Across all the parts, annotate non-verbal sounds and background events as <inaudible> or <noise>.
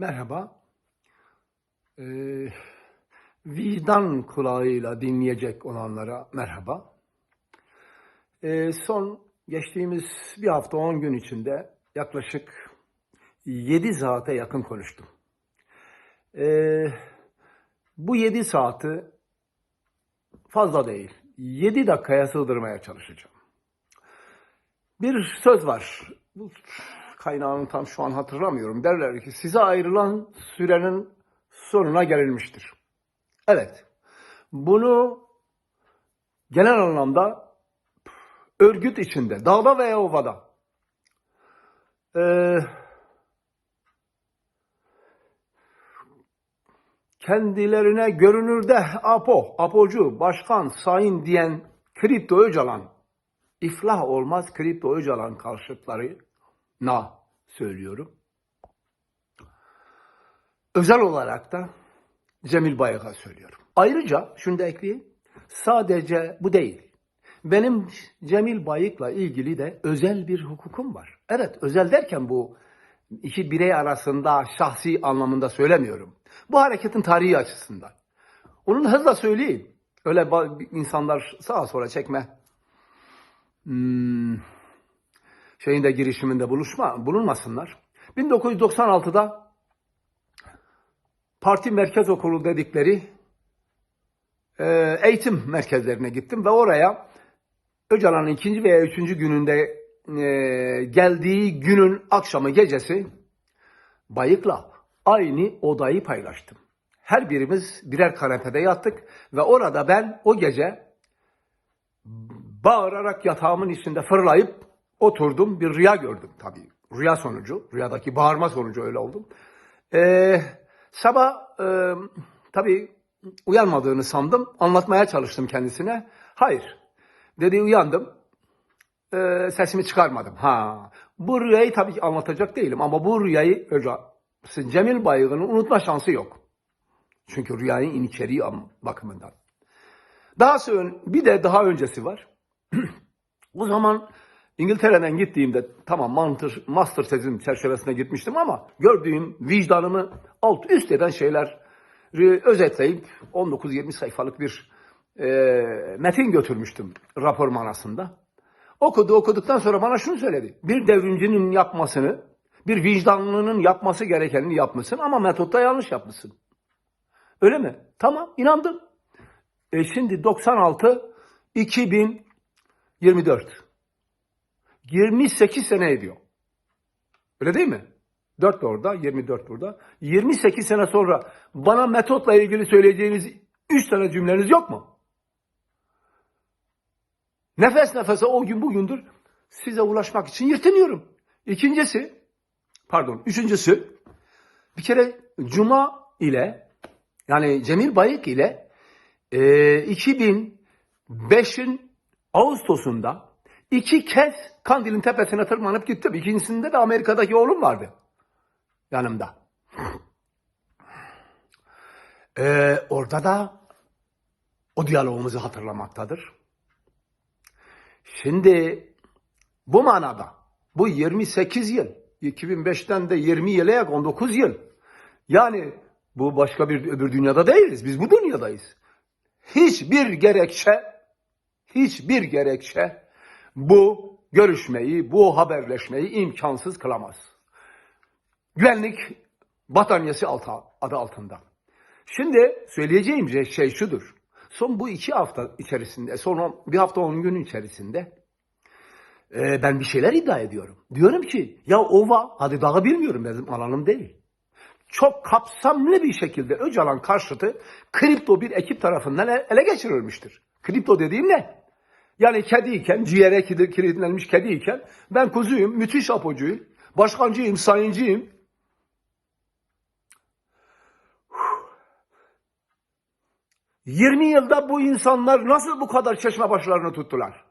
Merhaba. Ee, vicdan kulağıyla dinleyecek olanlara merhaba. Ee, son geçtiğimiz bir hafta on gün içinde yaklaşık 7 saate yakın konuştum. Ee, bu 7 saati fazla değil. 7 dakikaya sığdırmaya çalışacağım. Bir söz var. Bu kaynağını tam şu an hatırlamıyorum. Derler ki size ayrılan sürenin sonuna gelinmiştir. Evet. Bunu genel anlamda örgüt içinde, dağda veya ovada eee, kendilerine görünürde apo, apocu, başkan, sayın diyen Kripto Öcalan iflah olmaz Kripto Öcalan karşıtları na söylüyorum. Özel olarak da Cemil Bayık'a söylüyorum. Ayrıca şunu da ekleyeyim. Sadece bu değil. Benim Cemil Bayık'la ilgili de özel bir hukukum var. Evet özel derken bu iki birey arasında şahsi anlamında söylemiyorum. Bu hareketin tarihi açısından. Onun hızla söyleyeyim. Öyle insanlar sağa sola çekme hmm, şeyinde girişiminde buluşma bulunmasınlar. 1996'da parti merkez okulu dedikleri e, eğitim merkezlerine gittim ve oraya Öcalan'ın ikinci veya üçüncü gününde e, geldiği günün akşamı gecesi Bayık'la aynı odayı paylaştım. Her birimiz birer kanepede yattık ve orada ben o gece bağırarak yatağımın içinde fırlayıp oturdum. Bir rüya gördüm tabii. Rüya sonucu, rüyadaki bağırma sonucu öyle oldum. Ee, sabah e, tabii uyanmadığını sandım. Anlatmaya çalıştım kendisine. Hayır. Dedi uyandım. Ee, sesimi çıkarmadım. Ha. Bu rüyayı tabii ki anlatacak değilim ama bu rüyayı Hoca Cemil Bayık'ın unutma şansı yok. Çünkü rüyanın içeriği bakımından. Daha sonra bir de daha öncesi var. <clears throat> o zaman İngiltere'den gittiğimde tamam master, master tezim çerçevesine gitmiştim ama gördüğüm vicdanımı alt üst eden şeyler özetleyip 19-20 sayfalık bir e, metin götürmüştüm rapor manasında. Okudu okuduktan sonra bana şunu söyledi. Bir devrimcinin yapmasını, bir vicdanlının yapması gerekenini yapmışsın ama metotta yanlış yapmışsın. Öyle mi? Tamam inandım. E şimdi 96 2024. 28 sene ediyor. Öyle değil mi? 4 de orada, 24 burada. 28 sene sonra bana metotla ilgili söyleyeceğiniz 3 tane cümleniz yok mu? Nefes nefese o gün bugündür size ulaşmak için yırtınıyorum. İkincisi, pardon, üçüncüsü, bir kere Cuma ile yani Cemil Bayık ile e, 2005'in Ağustos'unda iki kez Kandil'in tepesine tırmanıp gittim. İkincisinde de Amerika'daki oğlum vardı yanımda. E, orada da o diyalogumuzu hatırlamaktadır. Şimdi bu manada bu 28 yıl 2005'ten de 20 yıla yak 19 yıl yani bu başka bir öbür dünyada değiliz. Biz bu dünyadayız. Hiçbir gerekçe hiçbir gerekçe bu görüşmeyi, bu haberleşmeyi imkansız kılamaz. Güvenlik battaniyesi adı altında. Şimdi söyleyeceğim şey şudur. Son bu iki hafta içerisinde, son bir hafta on gün içerisinde e, ben bir şeyler iddia ediyorum. Diyorum ki ya ova, hadi dağı bilmiyorum benim alanım değil. Çok kapsamlı bir şekilde Öcalan karşıtı kripto bir ekip tarafından ele geçirilmiştir. Kripto dediğim ne? Yani kediyken, ciğere kili- kilitlenmiş kediyken ben kuzuyum, müthiş apocuyum, başkancıyım, sayıncıyım. 20 yılda bu insanlar nasıl bu kadar çeşme başlarını tuttular?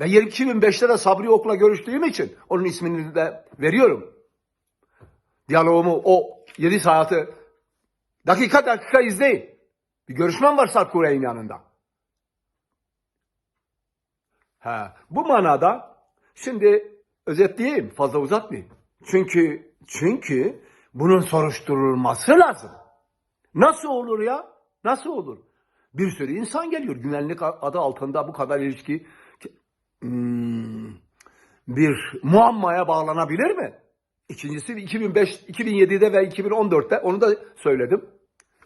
Ve 2005'te de Sabri Ok'la görüştüğüm için onun ismini de veriyorum. Diyaloğumu o 7 saati dakika dakika izleyin. Bir görüşmem var Sarp Kurey'in yanında. Ha, bu manada şimdi özetleyeyim fazla uzatmayayım. Çünkü çünkü Bunun soruşturulması lazım. Nasıl olur ya? Nasıl olur? Bir sürü insan geliyor. Güvenlik adı altında bu kadar ilişki hmm, bir muammaya bağlanabilir mi? İkincisi 2005, 2007'de ve 2014'te onu da söyledim.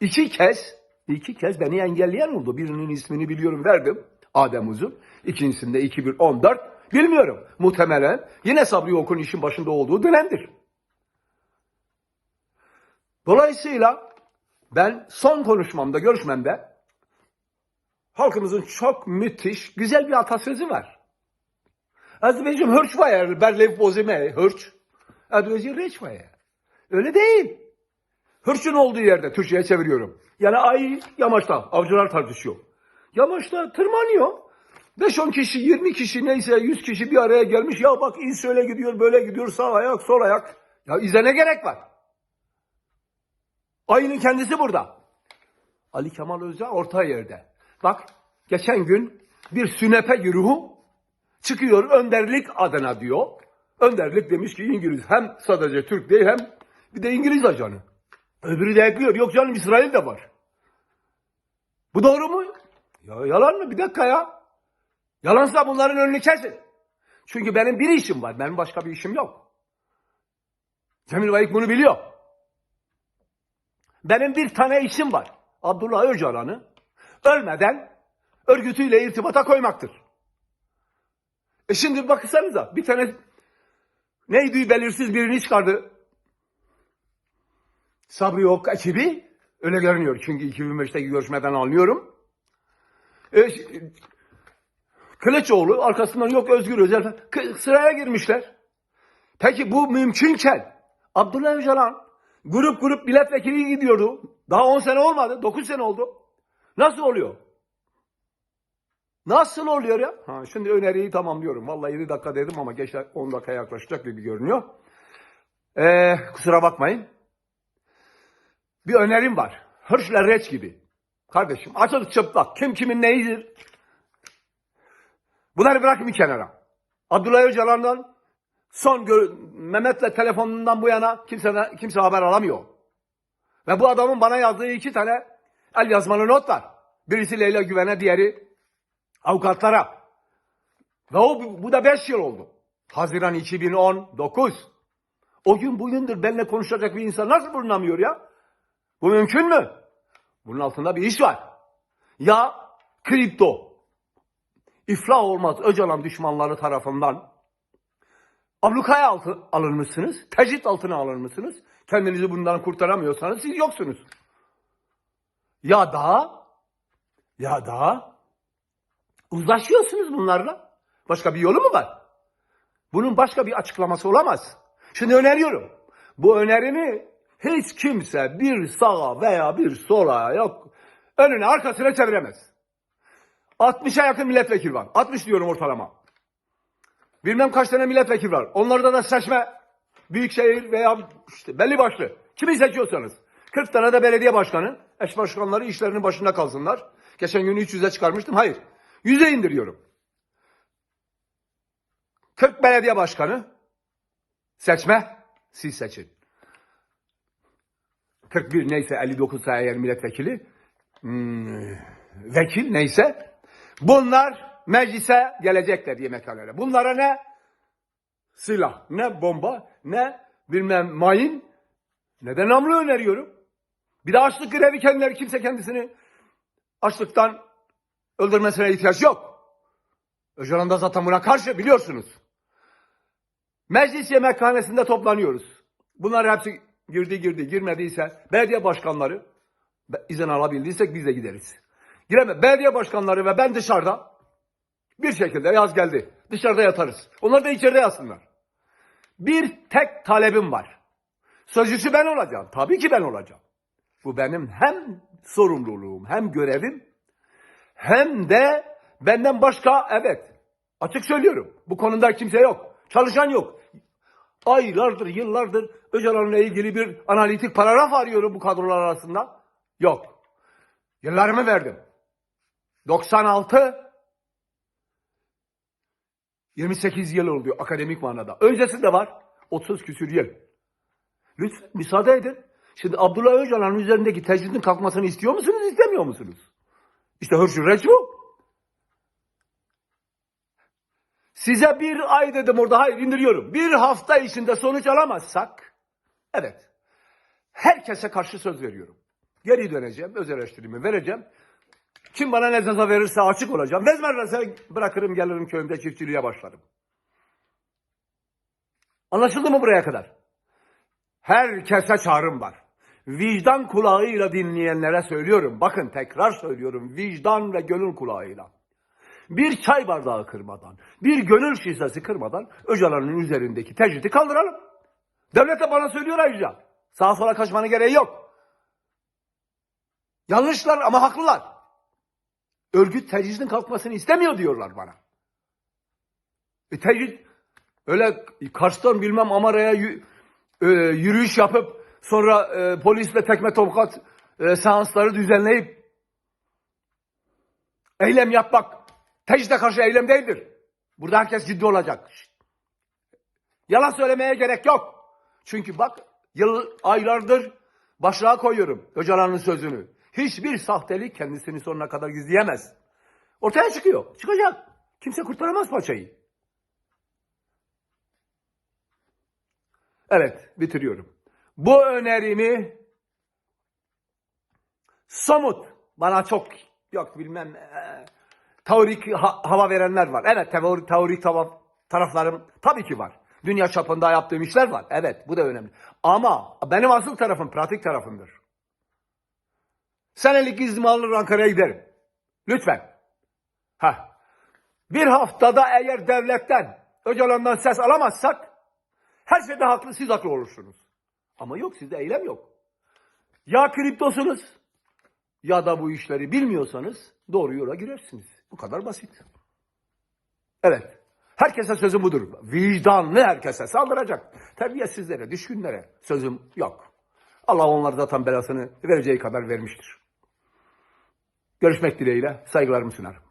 İki kez, iki kez beni engelleyen oldu. Birinin ismini biliyorum verdim. Adem Uzun. İkincisinde 2014. Bilmiyorum. Muhtemelen yine Sabri Okun işin başında olduğu dönemdir. Dolayısıyla ben son konuşmamda, görüşmemde halkımızın çok müthiş, güzel bir atasözü var. Azvecim hırç var, berlev bozime, hırç. Azvecim reç var. Öyle değil. Hırçın olduğu yerde Türkçe'ye çeviriyorum. Yani ay yamaçta, avcılar tartışıyor. Yamaçta tırmanıyor. 5-10 kişi, 20 kişi neyse 100 kişi bir araya gelmiş. Ya bak in şöyle gidiyor, böyle gidiyor, sağ ayak, sol ayak. Ya ize ne gerek var? Ayının kendisi burada. Ali Kemal Özca orta yerde. Bak geçen gün bir sünepe güruhu çıkıyor önderlik adına diyor. Önderlik demiş ki İngiliz hem sadece Türk değil hem bir de İngiliz ajanı. Öbürü de ekliyor. Yok canım İsrail de var. Bu doğru mu? Ya yalan mı? Bir dakika ya. Yalansa bunların önünü kesin. Çünkü benim bir işim var. Benim başka bir işim yok. Cemil Bayık bunu biliyor. Benim bir tane işim var. Abdullah Öcalan'ı ölmeden örgütüyle irtibata koymaktır. E şimdi baksanıza bir tane neydi belirsiz birini çıkardı. Sabri Yok ekibi öyle görünüyor. Çünkü 2005'teki görüşmeden anlıyorum. E, Kılıçoğlu arkasından yok Özgür Özel sıraya girmişler. Peki bu mümkünken Abdullah Öcalan grup grup milletvekili gidiyordu. Daha 10 sene olmadı. 9 sene oldu. Nasıl oluyor? Nasıl oluyor ya? Ha, şimdi öneriyi tamamlıyorum. Vallahi 7 dakika dedim ama geç 10 dakika yaklaşacak gibi görünüyor. Ee, kusura bakmayın. Bir önerim var. Hırçla reç gibi. Kardeşim açık çıplak. Kim kimin neyidir? Bunları bırakın bir kenara. Abdullah Öcalan'dan son Mehmet'le telefonundan bu yana kimse, kimse haber alamıyor. Ve bu adamın bana yazdığı iki tane el yazmalı not var. Birisi Leyla Güven'e, diğeri avukatlara. Ve o, bu da beş yıl oldu. Haziran 2019. O gün bugündür benimle konuşacak bir insan nasıl bulunamıyor ya? Bu mümkün mü? Bunun altında bir iş var. Ya kripto iflah olmaz Öcalan düşmanları tarafından ablukaya altı alınmışsınız, tecrit altına alınmışsınız. Kendinizi bundan kurtaramıyorsanız siz yoksunuz. Ya da ya da uzlaşıyorsunuz bunlarla. Başka bir yolu mu var? Bunun başka bir açıklaması olamaz. Şimdi öneriyorum. Bu önerimi hiç kimse bir sağa veya bir sola yok önüne arkasına çeviremez. 60'a yakın milletvekili var. 60 diyorum ortalama. Bilmem kaç tane milletvekili var. Onlarda da seçme büyükşehir veya işte belli başlı. Kimi seçiyorsanız. 40 tane de belediye başkanı, eş başkanları işlerinin başında kalsınlar. Geçen gün 300'e çıkarmıştım. Hayır. 100'e indiriyorum. 40 belediye başkanı seçme, siz seçin. 41 neyse 59 ise eğer milletvekili, hmm, vekil neyse bunlar meclise gelecekler yemekhanelere. Bunlara ne silah, ne bomba, ne bilmem mayın, ne de namlu öneriyorum. Bir de açlık grevi kendileri kimse kendisini açlıktan öldürmesine ihtiyaç yok. Öcalan da zaten buna karşı biliyorsunuz. Meclis yemekhanesinde toplanıyoruz. Bunlar hepsi girdi girdi girmediyse belediye başkanları izin alabildiysek biz de gideriz. Gireme belediye başkanları ve ben dışarıda bir şekilde yaz geldi. Dışarıda yatarız. Onlar da içeride yatsınlar. Bir tek talebim var. Sözcüsü ben olacağım. Tabii ki ben olacağım. Bu benim hem sorumluluğum hem görevim hem de benden başka evet açık söylüyorum. Bu konuda kimse yok. Çalışan yok. Aylardır, yıllardır Öcalan'la ilgili bir analitik paragraf arıyorum bu kadrolar arasında. Yok. Yıllarımı verdim. 96 28 yıl oluyor akademik manada. Öncesi de var. 30 küsür yıl. Lütfen müsaade edin. Şimdi Abdullah Öcalan'ın üzerindeki tecridin kalkmasını istiyor musunuz, istemiyor musunuz? İşte hırçın bu. Size bir ay dedim orada, hayır indiriyorum. Bir hafta içinde sonuç alamazsak, evet, herkese karşı söz veriyorum. Geri döneceğim, öz eleştirimi vereceğim. Kim bana ne ceza verirse açık olacağım. Vezmerlerse bırakırım gelirim köyümde çiftçiliğe başlarım. Anlaşıldı mı buraya kadar? Herkese çağrım var. Vicdan kulağıyla dinleyenlere söylüyorum. Bakın tekrar söylüyorum. Vicdan ve gönül kulağıyla. Bir çay bardağı kırmadan, bir gönül şişesi kırmadan Öcalan'ın üzerindeki tecridi kaldıralım. Devlet de bana söylüyor ayrıca. Sağa sola kaçmanın gereği yok. Yanlışlar ama haklılar. Örgüt tecridin kalkmasını istemiyor diyorlar bana. E tecrid öyle Kars'tan bilmem Amara'ya e, yürüyüş yapıp sonra e, polisle tekme tokat e, seansları düzenleyip eylem yapmak tecride karşı eylem değildir. Burada herkes ciddi olacak. Yalan söylemeye gerek yok. Çünkü bak yıl aylardır başlığa koyuyorum Öcalan'ın sözünü. Hiçbir sahtelik kendisini sonuna kadar gizleyemez. Ortaya çıkıyor. Çıkacak. Kimse kurtaramaz paçayı. Evet, bitiriyorum. Bu önerimi somut, bana çok yok bilmem teorik ha- hava verenler var. Evet, teorik, teorik hava taraflarım tabii ki var. Dünya çapında yaptığım işler var. Evet, bu da önemli. Ama benim asıl tarafım pratik tarafımdır. Senelik iznimi alır Ankara'ya giderim. Lütfen. Ha. Bir haftada eğer devletten, Öcalan'dan ses alamazsak her şeyde haklı, siz haklı olursunuz. Ama yok, sizde eylem yok. Ya kriptosunuz ya da bu işleri bilmiyorsanız doğru yola girersiniz. Bu kadar basit. Evet. Herkese sözüm budur. Vicdanlı herkese saldıracak. Terbiyesizlere, düşkünlere sözüm yok. Allah onlara zaten belasını vereceği kadar vermiştir. Görüşmek dileğiyle saygılarımı sunarım.